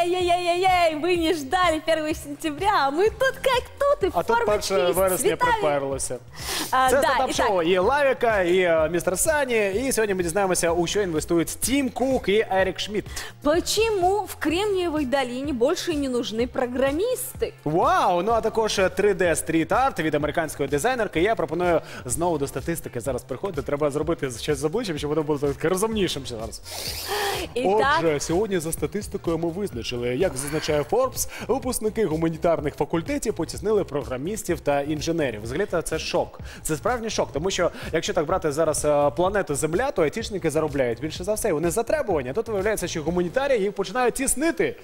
Ай-яй-яй, вы не ждали 1 сентября, а мы тут как тут, и А тут перше 1 с вересня приперлося. А, Це да, стартап шоу і Лавіка, і е, містер Сані. І сьогодні ми дізнаємося, у що інвестують Тім Кук і Ерік Шмідт. Почему в Кремниевой долине больше не нужны программисты? Вау! Ну а також 3D стріт арт від американської дизайнерки. Я пропоную знову до статистики зараз приходити. Треба зробити щось з обличчям, щоб воно було таке розумнішим зараз. Итак, Отже, сьогодні за статистикою ми визначили, як зазначає Forbes, випускники гуманітарних факультетів потіснили програмістів та інженерів. Взагалі це шок. Це справжній шок, тому що якщо так брати зараз е, планету Земля, то айтішники заробляють більше за все. Вони затребування. Тут виявляється, що гуманітарії їх починають тіснити.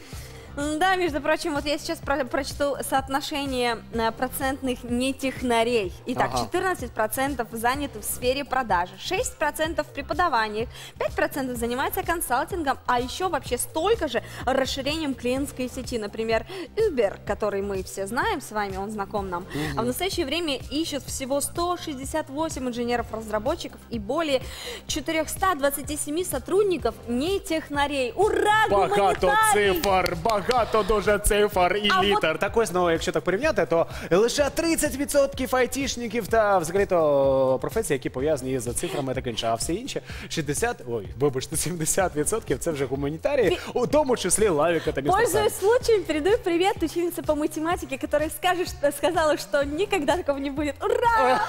Да, между прочим, вот я сейчас про- прочту соотношение э, процентных нетехнарей. Итак, Ага. 14% заняты в сфере продажи, 6% в преподавании, 5% занимается консалтингом, а еще вообще столько же расширением клиентской сети. Например, Uber, который мы все знаем с вами, он знаком нам, а в настоящее время ищут всего 168 инженеров-разработчиков и более 427 сотрудников нетехнарей. Ура, Багато гуманитарий! цифр, багато дуже цифр і А літер. Так ось, ну, якщо так порівняти, то лише 30% айтішників та взагалі то професії, які пов'язані з цифрами та інше. А всі інші 60, ой, вибачте, 70% це вже гуманітарії, у тому числі Лавіка та містер. Пользуясь случаем, передаю привет ученице по математике, которая скажет, что, сказала, что никогда такого не будет. Ура!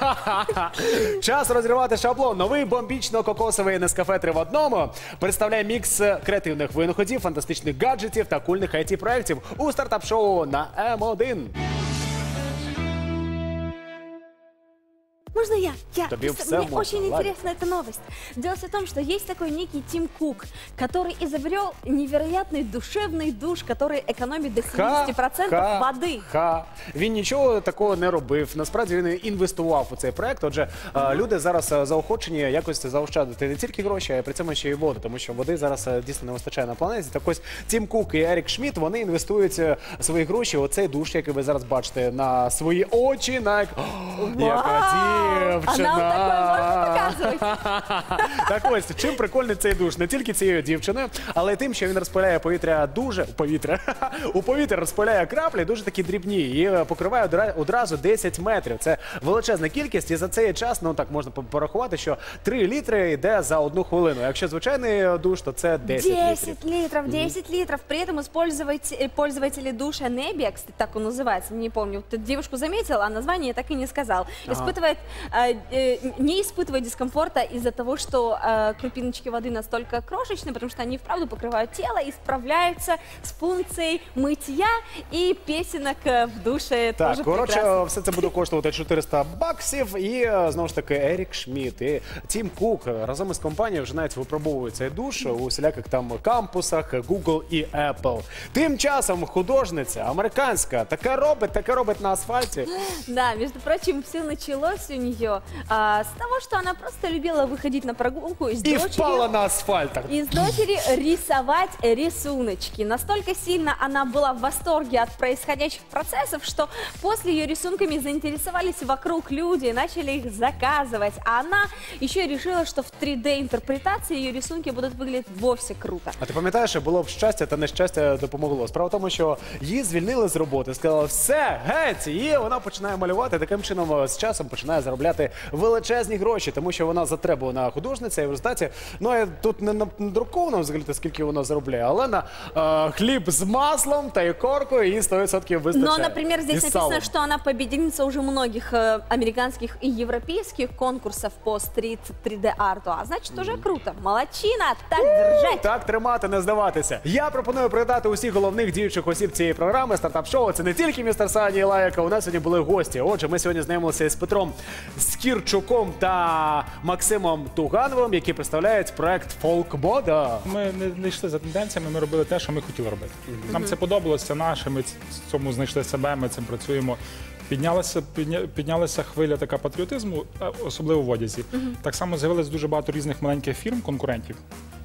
Час розривати шаблон. Новий бомбічно-кокосовий Нескафе 3 в одному представляє мікс креативних винаходів, фантастичних гаджетів та кульних it проєктів у стартап-шоу на М1. Можно я? Я. Тобі Просто все Мне можно, очень ладно. интересна эта новость. Дело в том, что есть такой некий Тим Кук, который изобрел невероятный душевный душ, который экономит до 70% воды. Ха. Він нічого такого не робив. Насправді він інвестував у цей проект. Отже, е, люди зараз е, заохочені якось заощадити не тільки гроші, а й при цьому ще й воду, тому що води зараз е, дійсно не вистачає на планеті. Так ось Тім Кук і Ерік Шмідт вони інвестують е, свої гроші. у цей душ, який ви зараз бачите, на свої очі. На як- О, яка Вау! дівчина! А нам такое можна показувати? Так ось, чим прикольний цей душ? Не тільки цією дівчиною, але й тим, що він розпиляє повітря дуже повітря. У повітря розпиляє краплі дуже такі дрібні і е, покриває одра- одразу 10 метрів. Це величезна кількість, і за цей час, ну так можна по- порахувати, що 3 літри йде за одну хвилину. Якщо звичайний е, душ, то це 10, літрів. 10 литров, 10 литров. При этом использовать- э, пользователи душа Nebia, кстати, так он называется, не помню, ты девушку заметила, а название так и не сказал, испытывает, э, э, не испытывает дискомфорта из-за того, что э, крупиночки воды настолько крошечные, потому что они вправду покрывают тело и справляются с функцией мытья и песенок э, в душе. Так, тоже коротше, прекрасно. все це буде коштувати 400 баксів. І е, знову ж таки Ерік Шмідт і Тім Кук е, разом із компанією вже навіть випробовують цей душ у всіляких там кампусах Google і Apple. Тим часом художниця американська таке робить, таке робить на асфальті. Да, между прочим, все началось у нее а, с того, что она просто любила выходить на прогулку с І дочерью. впала на асфальтах. И с дочери рисовать рисуночки. Настолько сильно она была в восторге от происходящих процессов, что после ее рисунками заинтересовались вокруг люди и начали их заказывать. А она еще и решила, что в 3D-интерпретации ее рисунки будут выглядеть вовсе круто. А ти пам'ятаєш, що було б щастя та нещастя допомогло. Справа в тому, що її звільнили з роботи, сказали, все, геть, і вона починає малювати. Таким чином е, з часом починає заробляти Величезні гроші, тому що вона затребувана художниця, і в результаті, ну я тут не надруковано взагалі, скільки вона заробляє, але на е, хліб з маслом та ікоркою їй 100% вистачає. Но, например, здесь написано, салом. что она уже многих э, американских и европейских конкурсов по стрит 3D-арту. А значит, уже круто. Молодчина, так держать. Так тримати, не здаватися. Я пропоную привітати усіх головних діючих осіб цієї програми стартап-шоу. Це не тільки містер Сані і Лаяка. У нас сьогодні були гості. Отже, ми сьогодні знайомилися з Петром Скірчуком та Максимом Тугановим, які представляють проект Фолкбода. Ми не, не йшли за тенденціями, ми робили те, що ми хотіли робити. Нам це подобалося наше, ми ц- в цьому знайшли себе, ми цим працюємо. Піднялася, підня- піднялася хвиля така патріотизму, е, особливо в одязі. Так само з'явилось дуже багато різних маленьких фірм, конкурентів,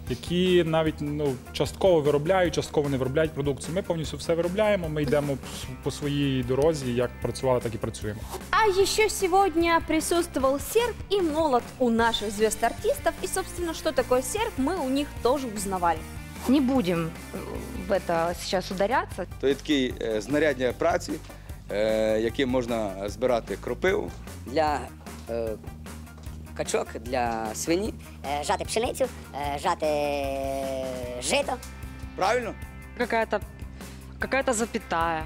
які навіть ну, частково виробляють, частково не виробляють продукцію. Ми повністю все виробляємо, ми йдемо по своїй дорозі, як працювали, так і працюємо. А еще сегодня присутствовал серп и молот у наших звезд-артистов. И, собственно, что такое серп, мы у них тоже узнавали. Не будем э, в это сейчас ударяться. То є такі е, знаряддя праці, е, яким можна збирати кропиву. для е, качок, для свині. Е, жати пшеницю, е, жати е, жито. Правильно? какая-то какая-то запятая.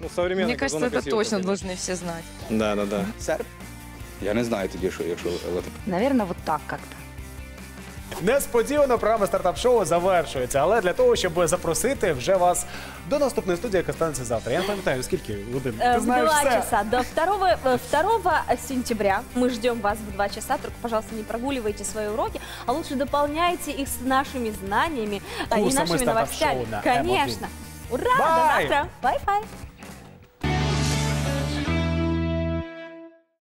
Ну, современный Мне кажется, это точно должны все знать. Да, да, да. Серп? Я не знаю тоді, що якщо лати. Наверное, вот так как-то. Несподівано програма стартап шоу завершується, але для того, щоб запросити вже вас до наступної студії, яка станеться завтра. Я не пам'ятаю, скільки годин. Э, Ти В знаєш 2 все. часа до 2, э, 2 сентября мы ждем вас в 2 часа. Только, пожалуйста, не прогуливайте свои уроки, а лучше дополняйте их с нашими знаниями э, и Курсами нашими стартап-шоу новостями. на M1. Конечно. Ура! Бай! До завтра. Бай-бай.